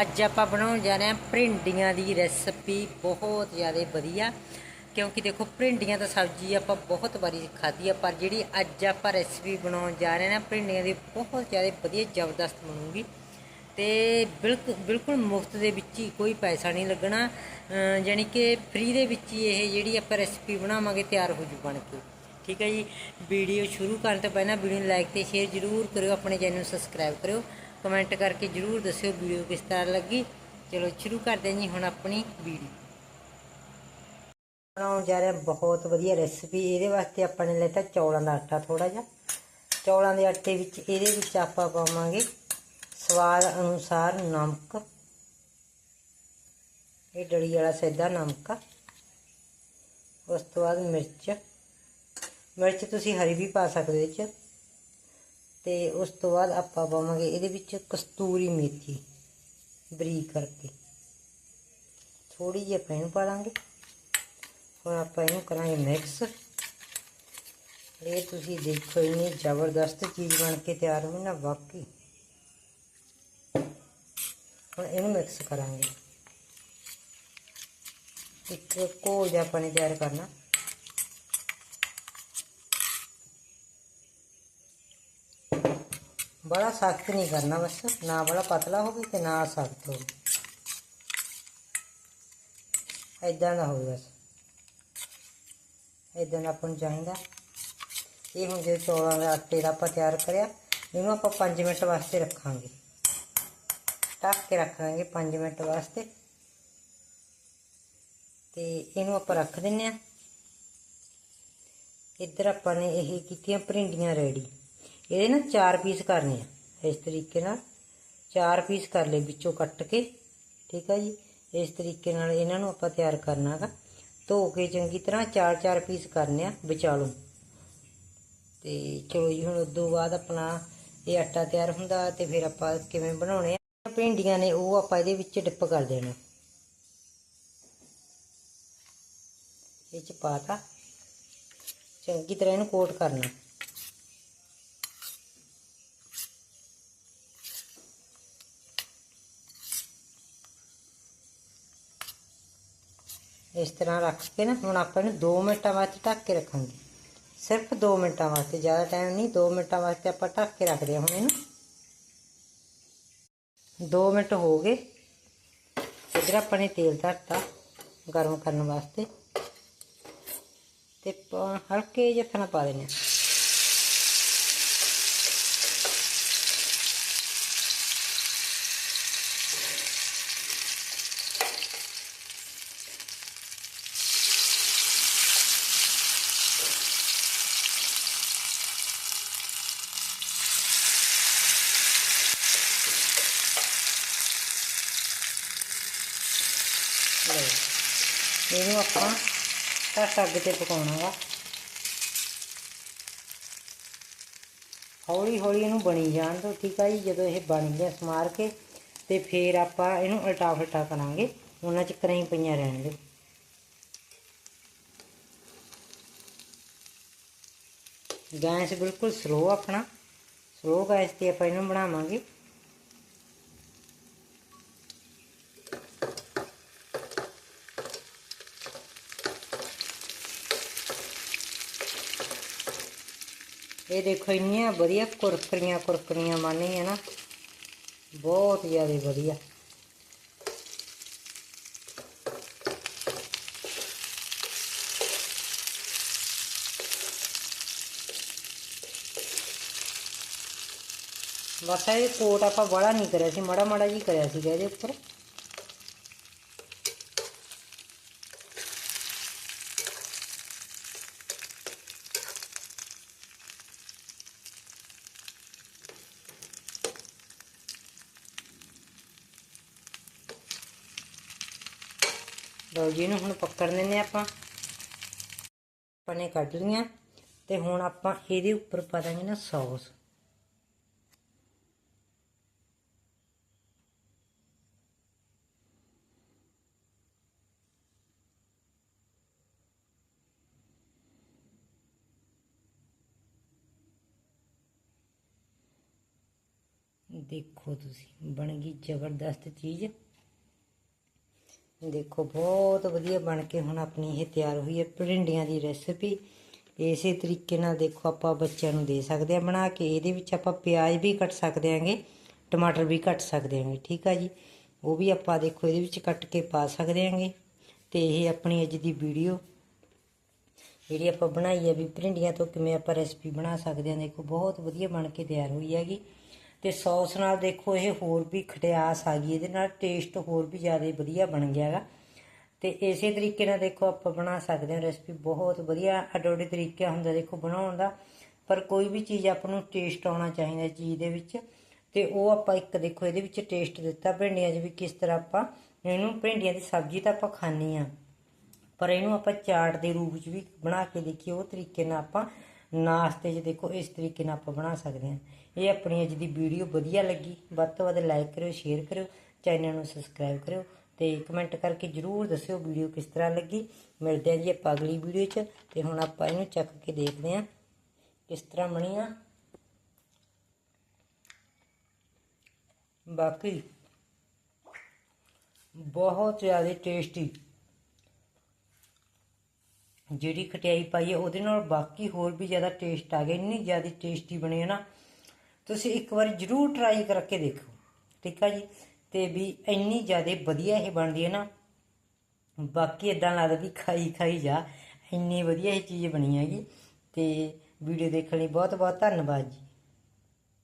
ਅੱਜ ਆਪਾਂ ਬਣਾਉਣ ਜਾ ਰਹੇ ਹਾਂ ਭਿੰਡੀਆਂ ਦੀ ਰੈਸਪੀ, ਬਹੁਤ ਜ਼ਿਆਦਾ ਵਧੀਆ। ਕਿਉਂਕਿ ਦੇਖੋ, ਭਿੰਡੀਆਂ ਤਾਂ ਸਬਜ਼ੀ ਆਪਾਂ ਬਹੁਤ ਵਾਰੀ ਖਾਧੀ ਆ, ਪਰ ਜਿਹੜੀ ਅੱਜ ਆਪਾਂ ਰੈਸਪੀ ਬਣਾਉਣ ਜਾ ਰਹੇ ਹਾਂ ਨਾ, ਭਿੰਡੀਆਂ ਦੀ ਬਹੁਤ ਜ਼ਿਆਦਾ ਵਧੀਆ ਜ਼ਬਰਦਸਤ ਬਣੂਗੀ। ਤੇ ਬਿਲਕੁਲ ਬਿਲਕੁਲ ਮੁਫਤ ਦੇ ਵਿੱਚ ਹੀ ਕੋਈ ਪੈਸਾ ਨਹੀਂ ਲੱਗਣਾ। ਅਮ ਯਾਨੀ ਕਿ ਫ੍ਰੀ ਦੇ ਵਿੱਚ ਹੀ ਇਹ ਜਿਹੜੀ ਆਪਾਂ ਰੈਸਪੀ ਬਣਾਵਾਂਗੇ, ਤਿਆਰ ਹੋ ਜੂ ਬਣ ਕੇ। ਠੀਕ ਹੈ ਜੀ? ਵੀਡੀਓ ਸ਼ੁਰੂ ਕਰਨ ਤੋਂ ਪਹਿਲਾਂ ਵੀਡੀਓ ਨੂੰ ਲਾਈਕ ਤੇ ਸ਼ੇਅਰ ਜ਼ਰੂਰ ਕਰਿਓ, ਆਪਣੇ ਚੈਨਲ ਨੂੰ ਸਬਸਕ੍ਰਾਈਬ ਕਰਿਓ। ਕਮੈਂਟ ਕਰਕੇ ਜ਼ਰੂਰ ਦੱਸਿਓ ਵੀਡੀਓ ਕਿਸ ਤਰ੍ਹਾਂ ਲੱਗੀ। ਚਲੋ ਸ਼ੁਰੂ ਕਰਦੇ ਹਾਂ ਜੀ ਹੁਣ ਆਪਣੀ ਵੀਡੀਓ। ਬਣਾਉਣ ਜਾ ਰਹੇ ਬਹੁਤ ਵਧੀਆ ਰੈਸਪੀ ਇਹਦੇ ਵਾਸਤੇ ਆਪਾਂ ਨੇ ਲੈਤਾ ਚੌਲਾਂ ਦਾ ਆਟਾ ਥੋੜਾ ਜਿਹਾ। ਚੌਲਾਂ ਦੇ ਆਟੇ ਵਿੱਚ ਇਹਦੇ ਵਿੱਚ ਆਪਾਂ ਪਾਵਾਂਗੇ ਸਵਾਦ ਅਨੁਸਾਰ ਨਮਕ। ਇਹ ਡਲੀ ਵਾਲਾ ਸੈਦਾ ਨਮਕ। ਉਸ ਤੋਂ ਬਾਅਦ ਮਿਰਚ। ਮਿਰਚ ਤੁਸੀਂ ਹਰੀ ਵੀ ਪਾ ਸਕਦੇ ਵਿੱਚ ਤੇ ਉਸ ਤੋਂ ਬਾਅਦ ਆਪਾਂ ਪਾਵਾਂਗੇ ਇਹਦੇ ਵਿੱਚ ਕਸਤੂਰੀ ਮੇਥੀ, ਬਰੀਕ ਕਰਕੇ। ਥੋੜੀ ਜਿਹੀ ਪੈਣ ਪਾ ਲਾਂਗੇ। ਹੁਣ ਆਪਾਂ ਇਹਨੂੰ ਕਰਾਂਗੇ ਮਿਕਸ। ਇਹ ਤੁਸੀਂ ਦੇਖੋ, ਇੰਨੀ ਜ਼ਬਰਦਸਤ ਚੀਜ਼ ਬਣ ਕੇ ਤਿਆਰ ਹੋਈ ਨਾ, ਵਾਕਈ। ਹੁਣ ਇਹਨੂੰ ਮਿਕਸ ਕਰਾਂਗੇ। ਇੱਕ ਘੋਲ ਜਿਹਾ ਆਪਾਂ ਨੇ ਤਿਆਰ ਕਰਨਾ। ਬੜਾ ਸਖਤ ਨਹੀਂ ਕਰਨਾ ਬਸ, ਨਾ ਬੜਾ ਪਤਲਾ ਹੋਵੇ ਤੇ ਨਾ ਸਖਤ ਹੋਵੇ ਐਦਾਂ ਦਾ ਹੋਵੇ ਬਸ। ਐਦਾਂ ਦਾ ਆਪਾਂ ਨੂੰ ਚਾਹੀਦਾ। ਇਹ ਹੁਣ ਜੇ ਚੌਲਾਂ ਦੇ ਆਟੇ ਦਾ ਆਪਾਂ ਤਿਆਰ ਕਰਿਆ, ਇਹਨੂੰ ਆਪਾਂ 5 ਮਿੰਟ ਵਾਸਤੇ ਰੱਖਾਂਗੇ। ਢੱਕ ਕੇ ਰੱਖਾਂਗੇ 5 ਮਿੰਟ ਵਾਸਤੇ। ਤੇ ਇਹਨੂੰ ਆਪਾਂ ਰੱਖ ਦਿੰਨੇ ਆ। ਇੱਧਰ ਆਪਾਂ ਨੇ ਇਹ ਕੀਤੀਆਂ ਭਰਿੰਡੀਆਂ ਰੈਡੀ। ਇਹਦੇ ਨਾ ਚਾਰ ਪੀਸ ਕਰਨੇ ਆ। ਇਸ ਤਰੀਕੇ ਨਾਲ ਚਾਰ ਪੀਸ ਕਰ ਲਏ ਵਿੱਚੋਂ ਕੱਟ ਕੇ, ਠੀਕ ਆ ਜੀ। ਇਸ ਤਰੀਕੇ ਨਾਲ ਇਹਨਾਂ ਨੂੰ ਆਪਾਂ ਤਿਆਰ ਕਰਨਾ ਹੈਗਾ। ਧੋ ਕੇ ਚੰਗੀ ਤਰ੍ਹਾਂ ਚਾਰ ਚਾਰ ਪੀਸ ਕਰਨੇ ਆ ਵਿਚਾਲੂ। ਤੇ ਚਲੋ ਜੀ, ਹੁਣ ਉਦੋਂ ਬਾਅਦ ਆਪਣਾ ਇਹ ਆਟਾ ਤਿਆਰ ਹੁੰਦਾ ਤੇ ਫਿਰ ਆਪਾਂ ਕਿਵੇਂ ਬਣਾਉਣੇ ਆ? ਭਿੰਡੀਆਂ ਨੇ, ਉਹ ਆਪਾਂ ਇਹਦੇ ਵਿੱਚ ਡਿਪ ਕਰ ਦੇਣਾ। ਇਹ ਚ ਪਾਤਾ ਚੰਗੀ ਤਰ੍ਹਾਂ ਇਹਨੂੰ ਕੋਟ ਕਰਨਾ। ਇਸ ਤਰ੍ਹਾਂ ਰੱਖ ਕੇ ਨਾ, ਹੁਣ ਆਪਾਂ ਇਹਨੂੰ 2 ਮਿੰਟਾਂ ਵਾਸਤੇ ਢੱਕ ਕੇ ਰੱਖਾਂਗੇ। ਸਿਰਫ 2 ਮਿੰਟਾਂ ਵਾਸਤੇ, ਜ਼ਿਆਦਾ ਟਾਈਮ ਨਹੀਂ 2 ਮਿੰਟਾਂ ਵਾਸਤੇ ਆਪਾਂ ਢੱਕ ਕੇ ਰੱਖਦੇ ਹਾਂ ਹੁਣ ਇਹਨੂੰ। 2 ਮਿੰਟ ਹੋ ਗਏ। ਇਧਰ ਆਪਾਂ ਨੇ ਤੇਲ ਧਰਤਾ ਗਰਮ ਕਰਨ ਵਾਸਤੇ। ਤੇ ਹਲਕੇ ਜਿਹੇ ਥਣਾ ਪਾ ਦੇਣੇ ਲਓ ਇਹਨੂੰ ਆਪਾਂ ਘੱਟ ਅੱਗ ਤੇ ਪਕਾਉਣਾ ਵਾ। ਹੌਲੀ ਹੌਲੀ ਇਹਨੂੰ ਬਣੀ ਜਾਣ ਦਿਓ, ਠੀਕ ਆ ਜੀ? ਜਦੋਂ ਇਹ ਬਣ ਗਿਆ ਸਮਾਰ ਕੇ ਤੇ ਫੇਰ ਆਪਾਂ ਇਹਨੂੰ ਉਲਟਾ ਫਲਟਾ ਕਰਾਂਗੇ। ਉਹਨਾਂ ਚ ਕਰਾਂ ਪਈਆਂ ਰਹਿਣਗੇ ਗੈਸ ਬਿਲਕੁਲ ਸਲੋ ਆਪਣਾ। ਸਲੋ ਗੈਸ ਤੇ ਆਪਾਂ ਇਹਨੂੰ ਬਣਾਵਾਂਗੇ। ਇਹ ਦੇਖੋ ਇੰਨੀਆਂ ਵਧੀਆ ਕੁਰਕਰੀਆਂ ਕੁਰਕਰੀਆਂ ਬਣਨੀਆਂ ਨਾ ਬਹੁਤ ਜ਼ਿਆਦਾ ਵਧੀਆ। ਬਸ ਇਹ ਕੋਟ ਆਪਾਂ ਬੜਾ ਨਹੀਂ ਕਰਿਆ ਸੀ ਮਾੜਾ ਮਾੜਾ ਜੀ ਕਰਿਆ ਸੀਗਾ ਇਹਦੇ ਉੱਪਰ। ਲਓ ਜੀ ਇਹਨੂੰ ਹੁਣ ਪਕੜ ਲੈਂਦੇ ਆਪਾਂ। ਆਪਾਂ ਨੇ ਕੱਢ ਲੀਆਂ ਤੇ ਹੁਣ ਆਪਾਂ ਇਹਦੇ ਉੱਪਰ ਪਾ ਦਾਂਗੇ ਨਾ ਸੌਸ। ਦੇਖੋ ਤੁਸੀਂ, ਬਣ ਗਈ ਜ਼ਬਰਦਸਤ ਚੀਜ਼। ਦੇਖੋ, ਬਹੁਤ ਵਧੀਆ ਬਣ ਕੇ ਹੁਣ ਆਪਣੀ ਇਹ ਤਿਆਰ ਹੋਈ ਹੈ ਭਰਿੰਡੀਆਂ ਦੀ ਰੈਸਪੀ ਇਸੇ ਤਰੀਕੇ ਨਾਲ ਦੇਖੋ ਆਪਾਂ ਬੱਚਿਆਂ ਨੂੰ ਦੇ ਸਕਦੇ ਆ ਬਣਾ ਕੇ ਇਹਦੇ ਵਿੱਚ ਆਪਾਂ ਪਿਆਜ਼ ਵੀ ਕੱਟ ਸਕਦੇ ਆਂਗੇ ਟਮਾਟਰ ਵੀ ਕੱਟ ਸਕਦੇ ਆਂਗੇ ਠੀਕ ਆ ਜੀ? ਉਹ ਵੀ ਆਪਾਂ ਦੇਖੋ ਇਹਦੇ ਵਿੱਚ ਕੱਟ ਕੇ ਪਾ ਸਕਦੇ ਆਂਗੇ ਤੇ ਇਹ ਆਪਣੀ ਅੱਜ ਦੀ ਵੀਡੀਓ ਜਿਹੜੀ ਆਪਾਂ ਬਣਾਈ ਹੈ ਵੀ ਭਰਿੰਡੀਆਂ ਤੋਂ ਕਿਵੇਂ ਆਪਾਂ ਰੈਸਪੀ ਬਣਾ ਸਕਦੇ ਹਾਂ, ਦੇਖੋ ਬਹੁਤ ਵਧੀਆ ਬਣ ਕੇ ਤਿਆਰ ਹੋਈ ਹੈਗੀ। ਤੇ ਸੌਸ ਨਾਲ ਦੇਖੋ ਇਹ ਹੋਰ ਵੀ ਖਟਿਆਸ ਆ ਗਈ, ਇਹਦੇ ਨਾਲ ਟੇਸਟ ਹੋਰ ਵੀ ਜ਼ਿਆਦਾ ਵਧੀਆ ਬਣ ਗਿਆ ਤੇ ਇਸੇ ਤਰੀਕੇ ਨਾਲ ਦੇਖੋ ਆਪਾਂ ਬਣਾ ਸਕਦੇ ਹਾਂ ਰੈਸਪੀ ਬਹੁਤ ਵਧੀਆ ਅਡੋਡੇ ਤਰੀਕਾ ਹੁੰਦਾ ਦੇਖੋ ਬਣਾਉਣ ਦਾ, ਪਰ ਕੋਈ ਵੀ ਚੀਜ਼ ਆਪਾਂ ਨੂੰ ਟੇਸਟ ਆਉਣਾ ਚਾਹੀਦਾ ਚੀਜ਼ ਦੇ ਵਿੱਚ। ਤੇ ਉਹ ਆਪਾਂ ਇੱਕ ਦੇਖੋ ਇਹਦੇ ਵਿੱਚ ਟੇਸਟ ਦਿੱਤਾ ਭਿੰਡੀਆਂ 'ਚ ਵੀ ਕਿਸ ਤਰ੍ਹਾਂ ਆਪਾਂ ਇਹਨੂੰ, ਭਿੰਡੀਆਂ ਦੀ ਸਬਜ਼ੀ ਤਾਂ ਆਪਾਂ ਖਾਣੀ ਆ ਪਰ ਇਹਨੂੰ ਆਪਾਂ ਚਾਟ ਦੇ ਰੂਪ ਵਿੱਚ ਵੀ ਬਣਾ ਕੇ ਦੇਖੀਏ, ਉਹ ਤਰੀਕੇ ਨਾਲ ਆਪਾਂ ਨਾਸ਼ਤੇ 'ਚ ਦੇਖੋ ਇਸ ਤਰੀਕੇ ਨਾਲ ਆਪਾਂ ਬਣਾ ਸਕਦੇ ਹਾਂ। ਇਹ ਆਪਣੀ ਅੱਜ ਦੀ ਵੀਡੀਓ ਵਧੀਆ ਲੱਗੀ, ਵੱਧ ਤੋਂ ਵੱਧ ਲਾਈਕ ਕਰਿਓ ਸ਼ੇਅਰ ਕਰਿਓ ਚੈਨਲ ਨੂੰ ਸਬਸਕ੍ਰਾਈਬ ਕਰਿਓ ਤੇ ਕਮੈਂਟ ਕਰਕੇ ਜਰੂਰ ਦੱਸਿਓ ਵੀਡੀਓ ਕਿਸ ਤਰ੍ਹਾਂ ਲੱਗੀ। ਮਿਲਦੇ ਹਾਂ ਜੀ ਆਪਾਂ ਅਗਲੀ ਵੀਡੀਓ 'ਚ ਤੇ ਹੁਣ ਆਪਾਂ ਇਹਨੂੰ ਚੱਕ ਕੇ ਦੇਖਦੇ ਹਾਂ ਕਿਸ ਤਰ੍ਹਾਂ ਬਣੀ ਆ। ਬਾਕੀ ਬਹੁਤ ਜ਼ਿਆਦਾ ਟੇਸਟੀ ਜਿਹੜੀ ਖਟਿਆਈ ਪਾਈ ਹੈ, ਉਹਦੇ ਨਾਲ ਬਾਕੀ ਹੋਰ ਵੀ ਜ਼ਿਆਦਾ ਟੇਸਟ ਆ ਗਿਆ ਇੰਨੀ ਜ਼ਿਆਦਾ ਟੇਸਟੀ ਬਣੀ ਹੈ ਨਾ। ਤੁਸੀਂ ਇੱਕ ਵਾਰ ਜਰੂਰ ਟਰਾਈ ਕਰਕੇ ਦੇਖੋ, ਠੀਕ ਆ ਜੀ? ਤੇ ਵੀ ਇੰਨੀ ਜ਼ਿਆਦਾ ਵਧੀਆ ਇਹ ਬਣਦੀ ਹੈ ਨਾ। ਬਾਕੀ ਇਦਾਂ ਲੱਗਦਾ ਵੀ ਖਾਈ ਖਾਈ ਜਾ, ਇੰਨੀ ਵਧੀਆ ਇਹ ਚੀਜ਼ ਬਣੀ ਹੈਗੀ। ਤੇ ਵੀਡੀਓ ਦੇਖਣ ਲਈ ਬਹੁਤ ਬਹੁਤ ਧੰਨਵਾਦ ਜੀ।